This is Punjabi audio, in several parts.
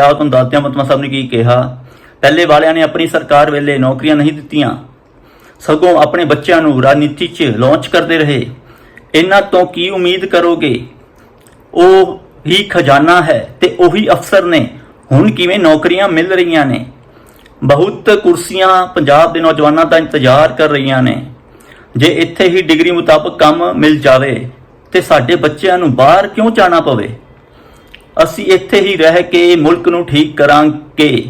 ਆਹ ਤੁਹਾਨੂੰ ਦੱਸਦਿਆਂ ਮਤਮਾ ਸਾਹਿਬ ਨੇ ਕੀ ਕਿਹਾ? ਪਹਿਲੇ ਵਾਲਿਆਂ ਨੇ ਆਪਣੀ ਸਰਕਾਰ ਵੇਲੇ ਨੌਕਰੀਆਂ ਨਹੀਂ ਦਿੱਤੀਆਂ। ਸਗੋਂ ਆਪਣੇ ਬੱਚਿਆਂ ਨੂੰ ਰਾਜਨੀਤੀ 'ਚ ਲਾਂਚ ਕਰਦੇ ਰਹੇ। ਇਹਨਾਂ ਤੋਂ ਕੀ ਉਮੀਦ ਕਰੋਗੇ? ਉਹ ਹੀ ਖਜ਼ਾਨਾ ਹੈ ਤੇ ਉਹੀ ਅਫਸਰ ਨੇ। ਹੁਣ ਕਿਵੇਂ ਨੌਕਰੀਆਂ ਮਿਲ ਰਹੀਆਂ ਨੇ? ਬਹੁਤ ਕੁਰਸੀਆਂ ਪੰਜਾਬ ਦੇ ਨੌਜਵਾਨਾਂ ਦਾ ਇੰਤਜ਼ਾਰ ਕਰ ਰਹੀਆਂ ਨੇ। ਜੇ ਇੱਥੇ ਹੀ ਡਿਗਰੀ ਮੁਤਾਬਕ ਕੰਮ ਮਿਲ ਜਾਵੇ ਤੇ ਸਾਡੇ ਬੱਚਿਆਂ ਨੂੰ ਬਾਹਰ ਕਿਉਂ ਜਾਣਾ ਪਵੇ? ਅਸੀਂ ਇੱਥੇ ਹੀ ਰਹਿ ਕੇ ਮੁਲਕ ਨੂੰ ਠੀਕ ਕਰਾਂਗੇ।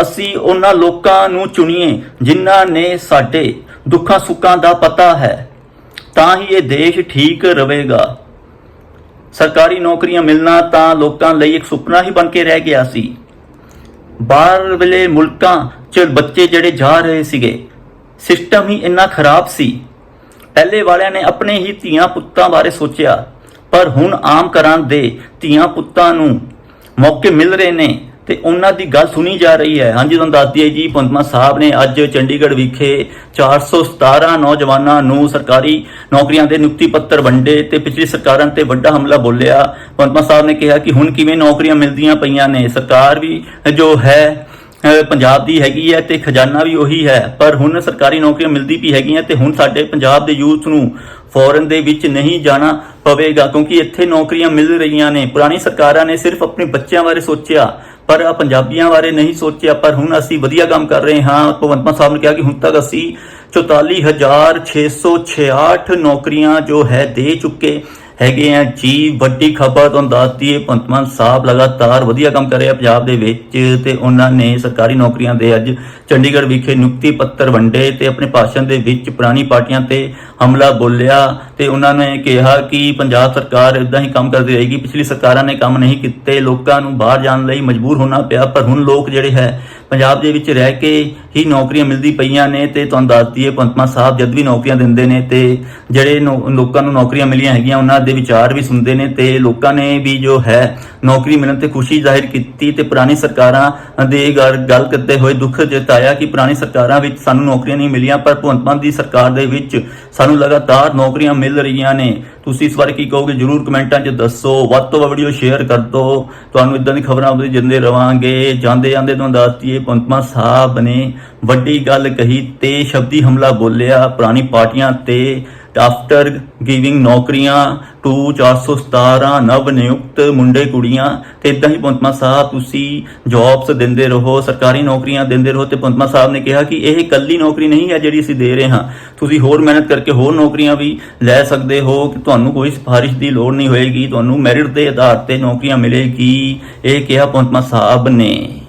ਅਸੀਂ ਉਹਨਾਂ ਲੋਕਾਂ ਨੂੰ ਚੁਣੀਏ ਜਿਨ੍ਹਾਂ ਨੇ ਸਾਡੇ ਦੁੱਖਾਂ ਸੁੱਖਾਂ ਦਾ ਪਤਾ ਹੈ। ਤਾਂ ਹੀ ਇਹ ਦੇਸ਼ ਠੀਕ ਰਹੇਗਾ। ਸਰਕਾਰੀ ਨੌਕਰੀਆਂ ਮਿਲਣਾ ਤਾਂ ਲੋਕਾਂ ਲਈ ਇੱਕ ਸੁਪਨਾ ਹੀ ਬਣ ਕੇ ਰਹਿ ਗਿਆ ਸੀ। ਬਾਹਰ ਵੇਲੇ ਮੁਲਕਾਂ 'ਚ ਬੱਚੇ ਜਿਹੜੇ ਜਾ ਰਹੇ ਸੀਗੇ ਸਿਸਟਮ ਹੀ ਇੰਨਾ ਖਰਾਬ ਸੀ। ਪਹਿਲੇ ਵਾਲਿਆਂ ਨੇ ਆਪਣੇ ਹੀ ਧੀਆਂ ਪੁੱਤਾਂ ਬਾਰੇ ਸੋਚਿਆ। ਪਰ ਹੁਣ ਆਮ ਘਰਾਂ ਦੇ ਧੀਆਂ ਪੁੱਤਾਂ ਨੂੰ ਮੌਕੇ ਮਿਲ ਰਹੇ ਨੇ ਤੇ ਉਹਨਾਂ ਦੀ ਗੱਲ ਸੁਣੀ ਜਾ ਰਹੀ ਹੈ। ਹਾਂਜੀ, ਤੁਹਾਨੂੰ ਦੱਸਦੀ ਹੈ ਜੀ ਪੰਤਮਾ ਸਾਹਿਬ ਨੇ ਅੱਜ ਚੰਡੀਗੜ੍ਹ ਵਿਖੇ 417 ਨੌਜਵਾਨਾਂ ਨੂੰ ਸਰਕਾਰੀ ਨੌਕਰੀਆਂ ਦੇ ਨਿਯੁਕਤੀ ਪੱਤਰ ਵੰਡੇ ਤੇ ਪਿਛਲੀ ਸਰਕਾਰਾਂ ਤੇ ਵੱਡਾ ਹਮਲਾ ਬੋਲਿਆ। ਪੰਤਮਾ ਸਾਹਿਬ ਨੇ ਕਿਹਾ ਕਿ ਹੁਣ ਕਿਵੇਂ ਨੌਕਰੀਆਂ ਮਿਲਦੀਆਂ ਪਈਆਂ ਨੇ? ਸਰਕਾਰ ਵੀ ਜੋ ਹੈ ਪੰਜਾਬ ਦੀ ਹੈਗੀ ਹੈ ਤੇ ਖਜ਼ਾਨਾ ਵੀ ਉਹੀ ਹੈ। ਪਰ ਹੁਣ ਸਰਕਾਰੀ ਨੌਕਰੀਆਂ ਮਿਲਦੀ ਵੀ ਹੈਗੀਆਂ ਤੇ ਹੁਣ ਸਾਡੇ ਪੰਜਾਬ ਦੇ ਯੂਥ ਨੂੰ ਫੋਰਨ ਦੇ ਵਿੱਚ ਨਹੀਂ ਜਾਣਾ ਪਵੇਗਾ, ਕਿਉਂਕਿ ਇੱਥੇ ਨੌਕਰੀਆਂ ਮਿਲ ਰਹੀਆਂ ਨੇ। ਪੁਰਾਣੀ ਸਰਕਾਰਾਂ ਨੇ ਸਿਰਫ ਆਪਣੇ ਬੱਚਿਆਂ ਬਾਰੇ ਸੋਚਿਆ, ਪਰ ਆਹ ਪੰਜਾਬੀਆਂ ਬਾਰੇ ਨਹੀਂ ਸੋਚਿਆ, ਪਰ ਹੁਣ ਅਸੀਂ ਵਧੀਆ ਕੰਮ ਕਰ ਰਹੇ ਹਾਂ। ਭਗਵੰਤ ਮਾਨ ਸਾਹਿਬ ਨੇ ਕਿਹਾ ਕਿ ਹੁਣ ਤੱਕ ਅਸੀਂ 44666 ਨੌਕਰੀਆਂ ਜੋ ਹੈ ਦੇ ਚੁੱਕੇ। ਹੈਗੇ ਆ ਜੀ, ਵੱਡੀ ਖਬਰ ਤੁਹਾਨੂੰ ਦੱਸਦੀ ਹੈ ਭਗਵੰਤ ਮਾਨ ਸਾਹਿਬ ਲਗਾਤਾਰ ਵਧੀਆ ਕੰਮ ਕਰ ਰਿਹਾ ਪੰਜਾਬ ਦੇ ਵਿੱਚ ਤੇ ਉਹਨਾਂ ਨੇ ਸਰਕਾਰੀ ਨੌਕਰੀਆਂ ਦੇ ਅੱਜ ਚੰਡੀਗੜ੍ਹ ਵਿਖੇ ਨਿਯੁਕਤੀ ਪੱਤਰ ਵੰਡੇ ਤੇ ਆਪਣੇ ਭਾਸ਼ਣ ਦੇ ਵਿੱਚ ਪੁਰਾਣੀ ਪਾਰਟੀਆਂ ਤੇ ਹਮਲਾ ਬੋਲਿਆ ਤੇ ਉਹਨਾਂ ਨੇ ਕਿਹਾ ਕਿ ਪੰਜਾਬ ਸਰਕਾਰ ਇਦਾਂ ਹੀ ਕੰਮ ਕਰਦੀ ਰਹੇਗੀ, ਪਿਛਲੀ ਸਰਕਾਰਾਂ ਨੇ ਕੰਮ ਨਹੀਂ ਕੀਤੇ, ਲੋਕਾਂ ਨੂੰ ਬਾਹਰ ਜਾਣ ਲਈ ਮਜਬੂਰ ਹੋਣਾ ਪਿਆ, ਪਰ ਹੁਣ ਲੋਕ ਜਿਹੜੇ ਹੈ ਪੰਜਾਬ ਦੇ ਵਿੱਚ ਰਹਿ ਕੇ ਹੀ ਨੌਕਰੀਆਂ ਮਿਲਦੀ ਪਈਆਂ ਨੇ ਤੇ ਤੁਹਾਨੂੰ ਦੱਸ ਦਈਏ ਪੰਤਮਾ ਸਾਹਿਬ ਜਦ ਵੀ ਨੌਕਰੀਆਂ ਦਿੰਦੇ ਨੇ ਤੇ ਜਿਹੜੇ ਨੌ- ਲੋਕਾਂ ਨੂੰ ਨੌਕਰੀਆਂ ਮਿਲੀਆਂ ਹੈਗੀਆਂ, ਉਹਨਾਂ ਦੇ ਵਿਚਾਰ ਵੀ ਸੁਣਦੇ ਨੇ ਤੇ ਲੋਕਾਂ ਨੇ ਵੀ ਜੋ ਹੈ ਨੌਕਰੀ ਮਿਲਣ ਤੇ ਖੁਸ਼ੀ ਜ਼ਾਹਿਰ ਕੀਤੀ ਤੇ ਪੁਰਾਣੀ ਸਰਕਾਰਾਂ ਦੇ ਗੱਲ ਕਰਦੇ ਹੋਏ ਦੁੱਖ ਜਤਾਇਆ ਕਿ ਪੁਰਾਣੀ ਸਰਕਾਰਾਂ ਵਿੱਚ ਸਾਨੂੰ ਨੌਕਰੀਆਂ ਨਹੀਂ ਮਿਲੀਆਂ, ਪਰ ਭਗਵੰਤ ਮਾਨ ਦੀ ਸਰਕਾਰ ਦੇ ਵਿੱਚ ਸਾਨੂੰ ਲਗਾਤਾਰ ਨੌਕਰੀਆਂ ਮਿਲ ਰਹੀਆਂ ਨੇ। ਤੁਸੀਂ ਇਸ ਬਾਰੇ ਕੀ ਕਹੋਗੇ? ਜਰੂਰ ਕਮੈਂਟਾਂ 'ਚ ਦੱਸੋ। ਵੱਧ ਤੋਂ ਵੱਧ ਵੀਡੀਓ ਸ਼ੇਅਰ ਕਰ ਦਿਓ। ਤੁਹਾਨੂੰ ਇਦਾਂ ਦੀ ਖਬਰਾਂ ਆਪਦੇ ਜਿੰਦੇ ਰਵਾਂਗੇ। ਜਾਂਦੇ ਜਾਂਦੇ ਤੁਹਾਨੂੰ ਦੱਸ ਪੰਤਮਾ ਸਾਹਿਬ ਨੇ ਵੱਡੀ ਗੱਲ ਕਹੀ ਤੇ ਸ਼ਬਦੀ ਹਮਲਾ ਬੋਲਿਆ ਪੁਰਾਣੀ ਪਾਰਟੀਆਂ ਤੇ। ਆਫਟਰ ਗਿਵਿੰਗ ਨੌਕਰੀਆਂ ਟੂ 417 ਨਵ ਨਿਯੁਕਤ ਮੁੰਡੇ ਕੁੜੀਆਂ, ਤੇ ਇਦਾਂ ਹੀ ਪੰਤਮਾ ਸਾਹਿਬ ਤੁਸੀਂ ਜੌਬਸ ਦਿੰਦੇ ਰਹੋ, ਸਰਕਾਰੀ ਨੌਕਰੀਆਂ ਦਿੰਦੇ ਰਹੋ, ਤੇ ਪੰਤਮਾ ਸਾਹਿਬ ਨੇ ਕਿਹਾ ਕਿ ਇਹ ਇਕੱਲੀ ਨੌਕਰੀ ਨਹੀਂ ਹੈ ਜਿਹੜੀ ਅਸੀਂ ਦੇ ਰਹੇ ਹਾਂ। ਤੁਸੀਂ ਹੋਰ ਮਿਹਨਤ ਕਰਕੇ ਹੋਰ ਨੌਕਰੀਆਂ ਵੀ ਲੈ ਸਕਦੇ ਹੋ, ਕਿ ਤੁਹਾਨੂੰ ਕੋਈ ਸਿਫਾਰਿਸ਼ ਦੀ ਲੋੜ ਨਹੀਂ ਹੋਏਗੀ, ਤੁਹਾਨੂੰ ਮੈਰਿਟ ਦੇ ਆਧਾਰ ਤੇ ਨੌਕਰੀਆਂ ਮਿਲੇਗੀ। ਇਹ ਕਿਹਾ ਪੰਤਮਾ ਸਾਹਿਬ ਨੇ।